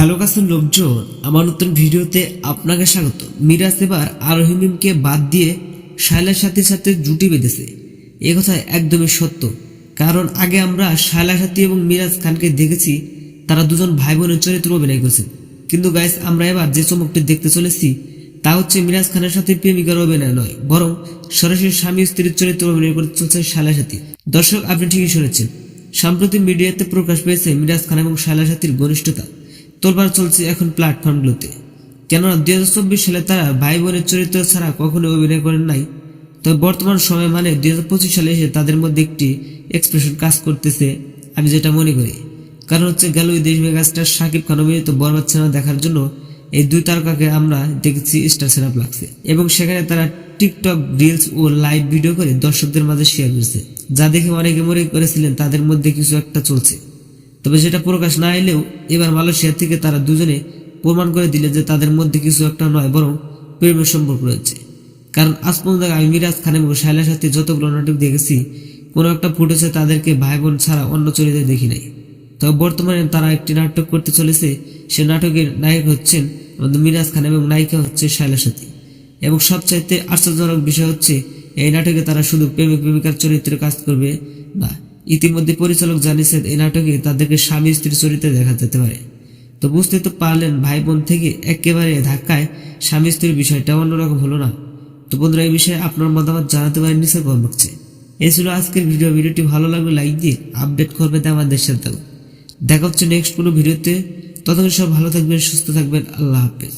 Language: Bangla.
হ্যালো কাসুন লোকজন, আমার নতুন ভিডিওতে আপনাকে স্বাগত। মিরাজ এবার আরোহিমিমকে বাদ দিয়ে শায়লার সাথীর সাথে জুটি বেঁধেছে। এ কথা একদমই সত্য। কারণ আগে আমরা শায়লা সাথী এবং মিরাজ খানকে দেখেছি, তারা দুজন ভাই বোনের চরিত্র অভিনয় করেছে। কিন্তু গাইস আমরা এবার যে চমকটি দেখতে চলেছি, তা হচ্ছে মিরাজ খানের সাথে প্রেমিকার অভিনয় নয়, বরং সরাসরি স্বামী স্ত্রীর চরিত্র অভিনয় করতে চলছে শায়লা সাথী। দর্শক, আপনি ঠিকই শুনেছেন। সম্প্রতি মিডিয়াতে প্রকাশ পেয়েছে মিরাজ খান এবং শায়লা সাথীর ঘনিষ্ঠতা। তোলবার চলছে এখন প্ল্যাটফর্মগুলোতে কেননা দুই হাজার চব্বিশ সালে তারা ভাই বোনের চরিত্র ছাড়া কখনো অভিনয় করেন নাই। তবে বর্তমান সময় মানে দুই হাজার পঁচিশ সালে এসে তাদের মধ্যে একটি এক্সপ্রেশন কাজ করতেছে, আমি যেটা মনে করি। কারণ হচ্ছে গেল ওই দেশ মেগাস্টার শাকিব খান অভিনীত বরবাদ সিনেমা দেখার জন্য এই দুই তারকাকে আমরা দেখেছি স্টার সিনেমা লাগছে এবং সেখানে তারা টিকটক, রিলস ও লাইভ ভিডিও করে দর্শকদের মাঝে শেয়ার করেছে। যা দেখে অনেকে মনে করেছিলেন তাদের মধ্যে কিছু একটা চলছে। তবে সেটা প্রকাশ না এলেও এবার মালয়েশিয়া থেকে তারা দুজনে প্রমাণ করে দিলে যে তাদের মধ্যে কিছু একটা নয়, বরং প্রেমের সম্পর্ক রয়েছে। কারণ আজ পর্যন্ত আমি মিরাজ খান এবং শায়লার সাথে যতগুলো নাটক দেখেছি, কোনো একটা ফুটেছে তাদেরকে ভাই বোন ছাড়া অন্য চরিত্রে দেখি নাই। তবে বর্তমানে তারা একটি নাটক করতে চলেছে, সে নাটকের নায়ক হচ্ছেন আমাদের মিরাজ খান এবং নায়িকা হচ্ছে শায়লা সাথী। এবং সবচাইতে আশ্চর্যজনক বিষয় হচ্ছে, এই নাটকে তারা শুধু প্রেমিক প্রেমিকার চরিত্রে কাজ করবে না। ইতিমধ্যে পরিচালক জানিয়েছেন এই নাটকে তাদেরকে স্বামী স্ত্রীর চরিত্রে দেখা যেতে পারে। তো বুঝতে তো পারলেন ভাই বোন থেকে একেবারে ধাক্কায় স্বামী স্ত্রীর বিষয়টা অন্যরকম হলো না। তো বন্ধুরা, এই বিষয়ে আপনার মতামত জানাতে পারেন নিচে বক্সে। এই ছিল আজকের ভিডিও। ভিডিওটি ভালো লাগলে লাইক দিয়ে আপডেট করবে আমাদের সাথে দেখা হচ্ছে নেক্সট কোনো ভিডিওতে। ততক্ষণ সব ভালো থাকবেন, সুস্থ থাকবেন। আল্লাহ হাফেজ।